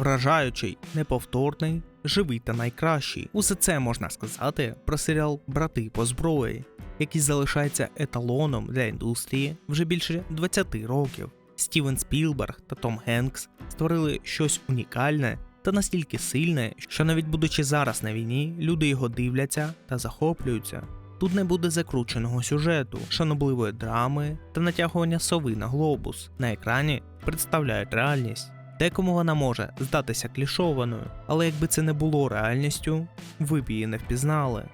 Вражаючий, неповторний, живий та найкращий. Усе це можна сказати про серіал Брати по зброї, який залишається еталоном для індустрії вже більше 20 років. Стівен Спілберг та Том Генкс створили щось унікальне та настільки сильне, що навіть будучи зараз на війні, люди його дивляться та захоплюються. Тут не буде закрученого сюжету, шанобливої драми та натягування сови на глобус. На екрані представляють реальність. Декому вона може здатися клішованою, але якби це не було реальністю, ви б її не впізнали.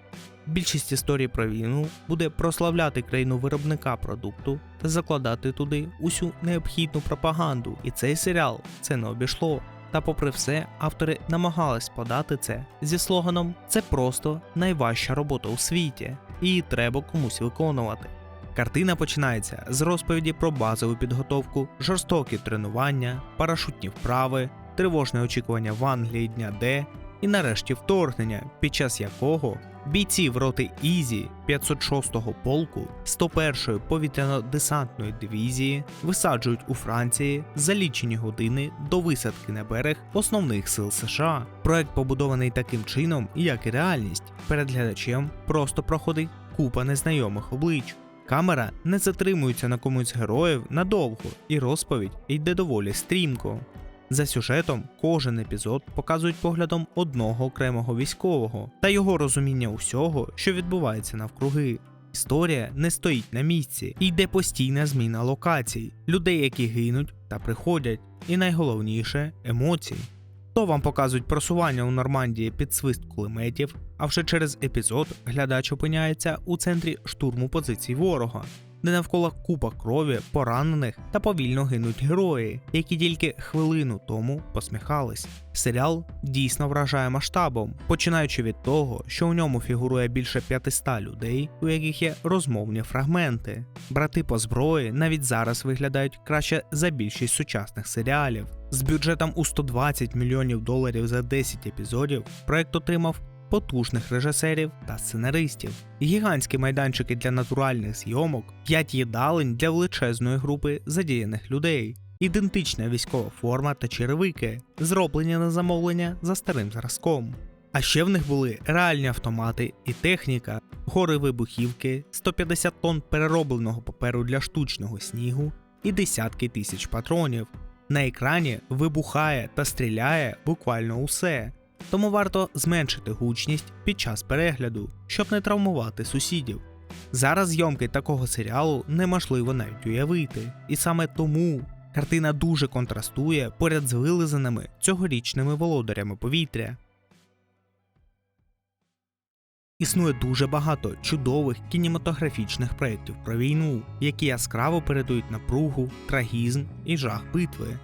Більшість історій про війну буде прославляти країну виробника продукту та закладати туди усю необхідну пропаганду. І цей серіал це не обійшло. Та попри все, автори намагались подати це зі слоганом Це просто найважча робота у світі, її треба комусь виконувати. Картина починається з розповіді про базову підготовку, жорстокі тренування, парашутні вправи, тривожне очікування в Англії дня Д і нарешті вторгнення, під час якого бійців роти Ізі 506-го полку 101-ї повітряно-десантної дивізії висаджують у Франції за лічені години до висадки на берег основних сил США. Проект побудований таким чином, як і реальність. Перед глядачем просто проходить купа незнайомих облич. Камера не затримується на комусь героїв надовго, і розповідь йде доволі стрімко. За сюжетом кожен епізод показують поглядом одного окремого військового та його розуміння усього, що відбувається навкруги. Історія не стоїть на місці і йде постійна зміна локацій, людей, які гинуть та приходять, і найголовніше емоцій. То вам показують просування у Нормандії під свист кулеметів, а вже через епізод глядач опиняється у центрі штурму позицій ворога, де навколо купа крові, поранених та повільно гинуть герої, які тільки хвилину тому посміхались. Серіал дійсно вражає масштабом, починаючи від того, що у ньому фігурує більше 500 людей, у яких є розмовні фрагменти. Брати по зброї навіть зараз виглядають краще за більшість сучасних серіалів. З бюджетом у 120 мільйонів доларів за 10 епізодів проект отримав потужних режисерів та сценаристів, гігантські майданчики для натуральних зйомок, 5 їдалень для величезної групи задіяних людей, ідентична військова форма та черевики, зроблені на замовлення за старим зразком. А ще в них були реальні автомати і техніка, гори вибухівки, 150 тонн переробленого паперу для штучного снігу і десятки тисяч патронів. На екрані вибухає та стріляє буквально усе, тому варто зменшити гучність під час перегляду, щоб не травмувати сусідів. Зараз зйомки такого серіалу неможливо навіть уявити, і саме тому картина дуже контрастує поряд з вилизаними цьогорічними володарями повітря. Існує дуже багато чудових кінематографічних проєктів про війну, які яскраво передають напругу, трагізм і жах битви.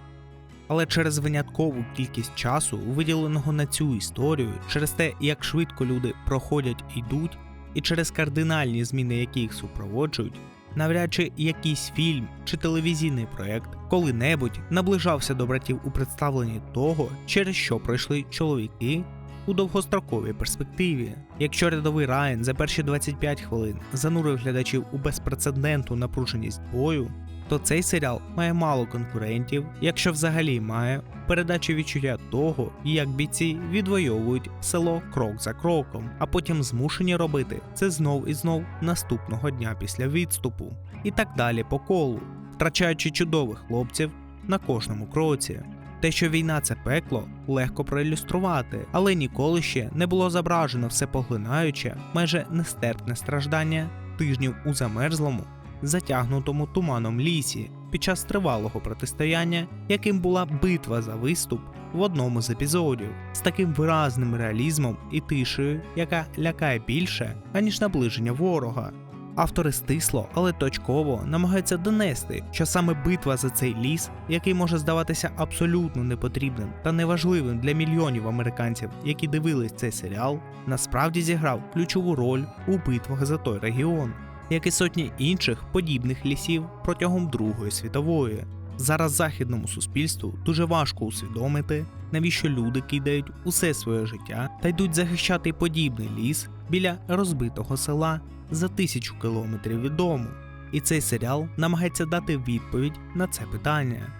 Але через виняткову кількість часу, виділеного на цю історію, через те, як швидко люди проходять і йдуть, і через кардинальні зміни, які їх супроводжують, навряд чи якийсь фільм чи телевізійний проект коли-небудь наближався до братів у представленні того, через що пройшли чоловіки у довгостроковій перспективі. Якщо рядовий Райан за перші 25 хвилин занурив глядачів у безпрецедентну напруженість бою, то цей серіал має мало конкурентів, якщо взагалі має передачі відчуття того, як бійці відвоюють село крок за кроком, а потім змушені робити це знов і знов наступного дня після відступу, і так далі по колу, втрачаючи чудових хлопців на кожному кроці. Те, що війна це пекло, легко проілюструвати, але ніколи ще не було зображено все поглинаюче, майже нестерпне страждання тижнів у замерзлому, затягнутому туманом лісі під час тривалого протистояння, яким була битва за виступ в одному з епізодів, з таким виразним реалізмом і тишею, яка лякає більше, аніж наближення ворога. Автори стисло, але точково намагаються донести, що саме битва за цей ліс, який може здаватися абсолютно непотрібним та неважливим для мільйонів американців, які дивились цей серіал, насправді зіграв ключову роль у битвах за той регіон, як і сотні інших подібних лісів протягом Другої світової. Зараз західному суспільству дуже важко усвідомити, навіщо люди кидають усе своє життя та йдуть захищати подібний ліс біля розбитого села за тисячу кілометрів від дому. І цей серіал намагається дати відповідь на це питання.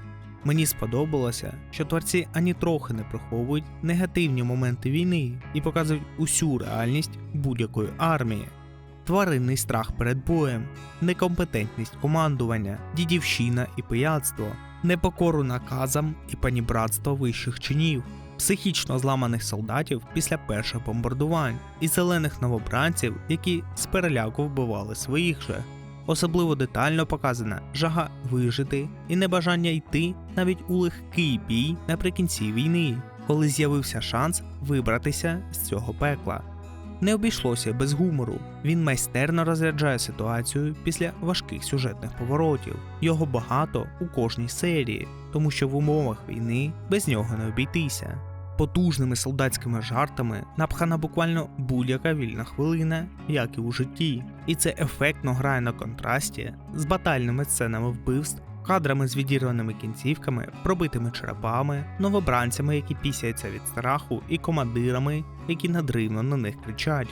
Мені сподобалося, що творці ані трохи не приховують негативні моменти війни і показують усю реальність будь-якої армії. Тваринний страх перед боєм, некомпетентність командування, дідівщина і пияцтво, непокору наказам і панібратство вищих чинів, психічно зламаних солдатів після перших бомбардувань і зелених новобранців, які з переляку вбивали своїх же. Особливо детально показана жага вижити і небажання йти навіть у легкий бій наприкінці війни, коли з'явився шанс вибратися з цього пекла. Не обійшлося без гумору. Він майстерно розряджає ситуацію після важких сюжетних поворотів. Його багато у кожній серії, тому що в умовах війни без нього не обійтися. Потужними солдатськими жартами напхана буквально будь-яка вільна хвилина, як і у житті, і це ефектно грає на контрасті з батальними сценами вбивств, кадрами з відірваними кінцівками, пробитими черепами, новобранцями, які пісяються від страху, і командирами, які надривно на них кричать.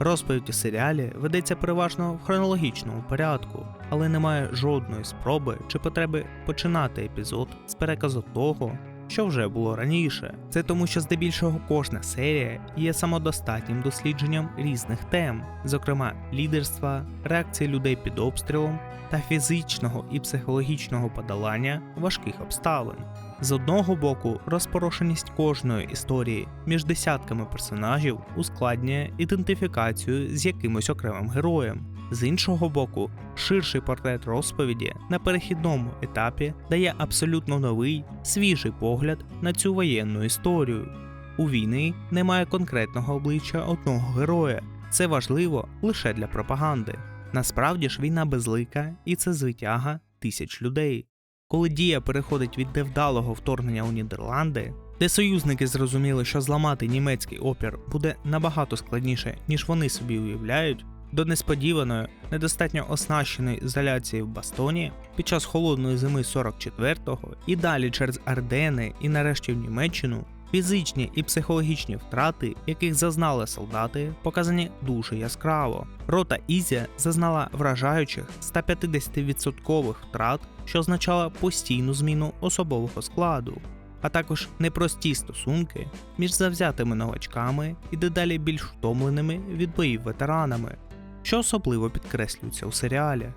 Розповідь у серіалі ведеться переважно в хронологічному порядку, але немає жодної спроби чи потреби починати епізод з переказу того, що вже було раніше. Це тому, що здебільшого кожна серія є самодостатнім дослідженням різних тем, зокрема лідерства, реакції людей під обстрілом та фізичного і психологічного подолання важких обставин. З одного боку, розпорошеність кожної історії між десятками персонажів ускладнює ідентифікацію з якимось окремим героєм. З іншого боку, ширший портрет розповіді на перехідному етапі дає абсолютно новий, свіжий погляд на цю воєнну історію. У війни немає конкретного обличчя одного героя, це важливо лише для пропаганди. Насправді ж війна безлика і це звитяга тисяч людей. Коли дія переходить від невдалого вторгнення у Нідерланди, де союзники зрозуміли, що зламати німецький опір буде набагато складніше, ніж вони собі уявляють, до несподіваної, недостатньо оснащеної ізоляції в Бастоні під час холодної зими 44-го і далі через Ардени і нарешті в Німеччину, фізичні і психологічні втрати, яких зазнали солдати, показані дуже яскраво. Рота Ізя зазнала вражаючих 150% втрат, що означало постійну зміну особового складу. А також непрості стосунки між завзятими новачками і дедалі більш втомленими від боїв ветеранами, що особливо підкреслюється у серіалі.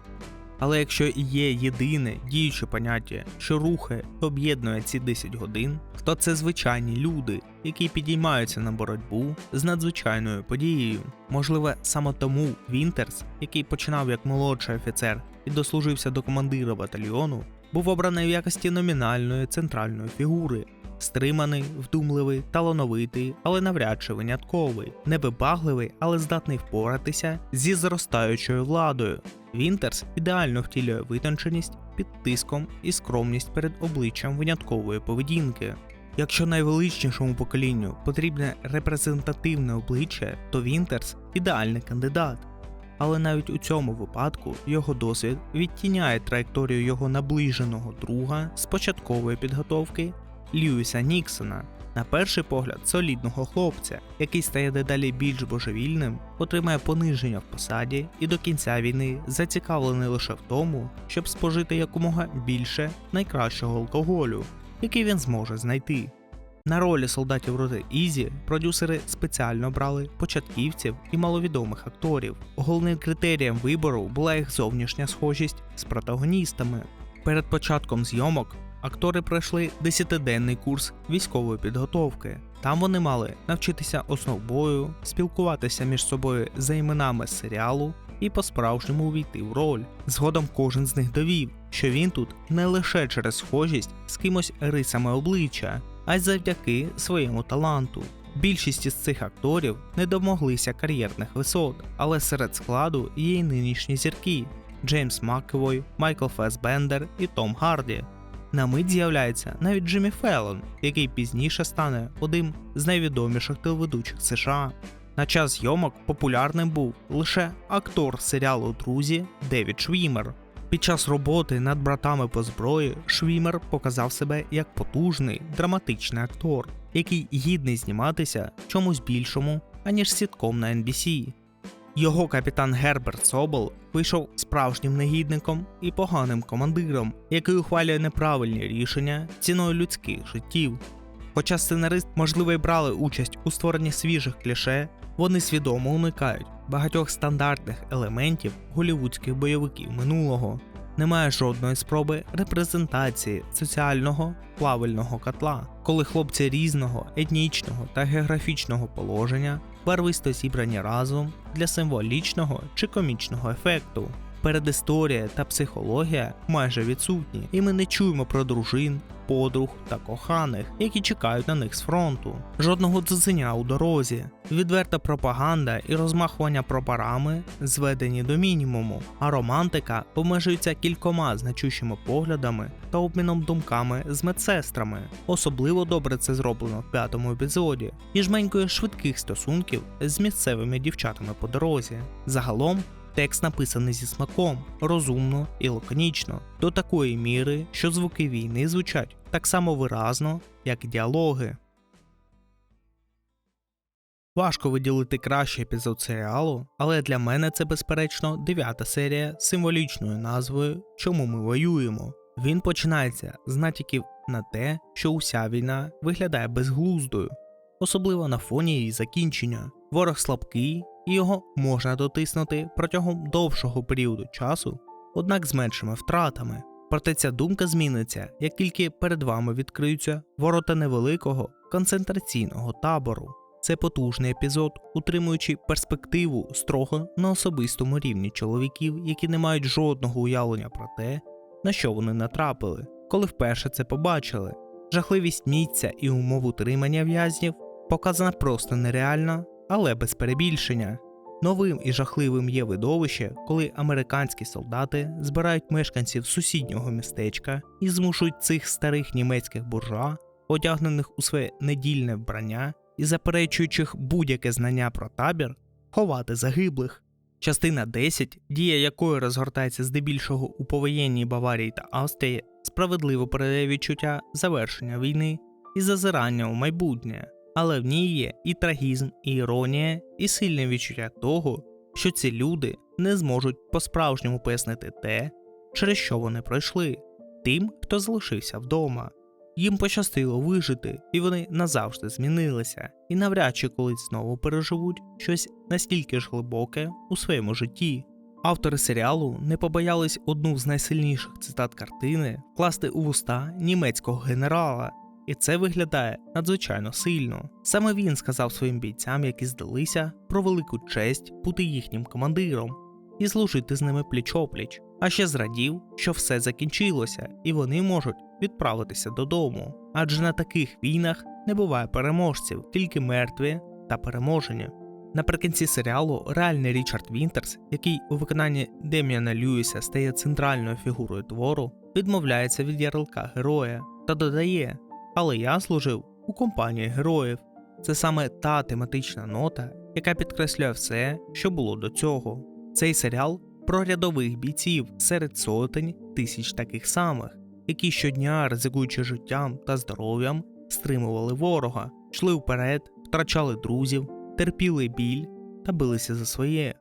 Але якщо є єдине діюче поняття, що рухає об'єднує ці 10 годин, то це звичайні люди, які підіймаються на боротьбу з надзвичайною подією. Можливо, саме тому Вінтерс, який починав як молодший офіцер і дослужився до командира батальйону, був обраний в якості номінальної центральної фігури. Стриманий, вдумливий, талановитий, але навряд чи винятковий, невибагливий, але здатний впоратися зі зростаючою владою. Вінтерс ідеально втілює витонченість під тиском і скромність перед обличчям виняткової поведінки. Якщо найвеличнішому поколінню потрібне репрезентативне обличчя, то Вінтерс ідеальний кандидат. Але навіть у цьому випадку його досвід відтіняє траєкторію його наближеного друга з початкової підготовки Льюіса Ніксона. На перший погляд, солідного хлопця, який стає дедалі більш божевільним, отримає пониження в посаді і до кінця війни зацікавлений лише в тому, щоб спожити якомога більше найкращого алкоголю, який він зможе знайти. На ролі солдатів роти Ізі продюсери спеціально брали початківців і маловідомих акторів. Головним критерієм вибору була їх зовнішня схожість з протагоністами. Перед початком зйомок актори пройшли 10-денний курс військової підготовки. Там вони мали навчитися основ бою, спілкуватися між собою за іменами серіалу і по-справжньому увійти в роль. Згодом кожен з них довів, що він тут не лише через схожість з кимось рисами обличчя, а й завдяки своєму таланту. Більшість із цих акторів не домоглися кар'єрних висот, але серед складу є й нинішні зірки Джеймс Маккевой, Майкл Фесбендер і Том Харді. На мить з'являється навіть Джиммі Феллон, який пізніше стане одним з найвідоміших телеведучих США. На час зйомок популярним був лише актор серіалу Друзі Девід Швімер. Під час роботи над братами по зброї Швімер показав себе як потужний драматичний актор, який гідний зніматися чомусь більшому, аніж сітком на NBC. Його капітан Герберт Собол вийшов справжнім негідником і поганим командиром, який ухвалює неправильні рішення ціною людських життів. Хоча сценарист, можливо, й брали участь у створенні свіжих кліше, вони свідомо уникають багатьох стандартних елементів голівудських бойовиків минулого. Немає жодної спроби репрезентації соціального плавального котла, коли хлопці різного етнічного та географічного положення барвисто зібрані разом для символічного чи комічного ефекту. Передісторія та психологія майже відсутні, і ми не чуємо про дружин, подруг та коханих, які чекають на них з фронту. Жодного дзеня у дорозі, відверта пропаганда і розмахування прапорами зведені до мінімуму, а романтика обмежується кількома значущими поглядами та обміном думками з медсестрами. Особливо добре це зроблено в п'ятому епізоді, і жменькою швидких стосунків з місцевими дівчатами по дорозі. Загалом Текст написаний зі смаком, розумно і лаконічно, до такої міри, що звуки війни звучать так само виразно, як діалоги. Важко виділити кращий епізод серіалу, але для мене це безперечно дев'ята серія з символічною назвою Чому ми воюємо. Він починається з натяків на те, що уся війна виглядає безглуздою, особливо на фоні її закінчення. Ворог слабкий, і його можна дотиснути протягом довшого періоду часу, однак з меншими втратами. Проте ця думка зміниться, як тільки перед вами відкриються ворота невеликого концентраційного табору. Це потужний епізод, утримуючи перспективу строго на особистому рівні чоловіків, які не мають жодного уявлення про те, на що вони натрапили, коли вперше це побачили. Жахливість місця і умов утримання в'язнів показана просто нереально, але без перебільшення. Новим і жахливим є видовище, коли американські солдати збирають мешканців сусіднього містечка і змушують цих старих німецьких буржуа, одягнених у своє недільне вбрання і заперечуючих будь-яке знання про табір, ховати загиблих. Частина 10, дія якої розгортається здебільшого у повоєнній Баварії та Австрії, справедливо передає відчуття завершення війни і зазирання у майбутнє але в ній є і трагізм, і іронія, і сильне відчуття того, що ці люди не зможуть по-справжньому пояснити те, через що вони пройшли, тим, хто залишився вдома. Їм пощастило вижити, і вони назавжди змінилися, і навряд чи колись знову переживуть щось настільки ж глибоке у своєму житті. Автори серіалу не побоялись одну з найсильніших цитат картини вкласти у вуста німецького генерала, і це виглядає надзвичайно сильно. Саме він сказав своїм бійцям, які здалися, про велику честь бути їхнім командиром і служити з ними пліч-опліч. А ще зрадів, що все закінчилося, і вони можуть відправитися додому. Адже на таких війнах не буває переможців, тільки мертві та переможені. Наприкінці серіалу реальний Річард Вінтерс, який у виконанні Дем'яна Льюіса стає центральною фігурою твору, відмовляється від ярлика героя та додає, але я служив у компанії героїв. Це саме та тематична нота, яка підкреслює все, що було до цього. Цей серіал про рядових бійців серед сотень тисяч таких самих, які щодня, ризикуючи життям та здоров'ям, стримували ворога, йшли вперед, втрачали друзів, терпіли біль та билися за своє.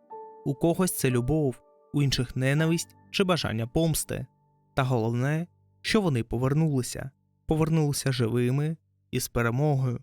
У когось це любов, у інших ненависть чи бажання помсти. Та головне, що вони повернулися повернулися живими і з перемогою.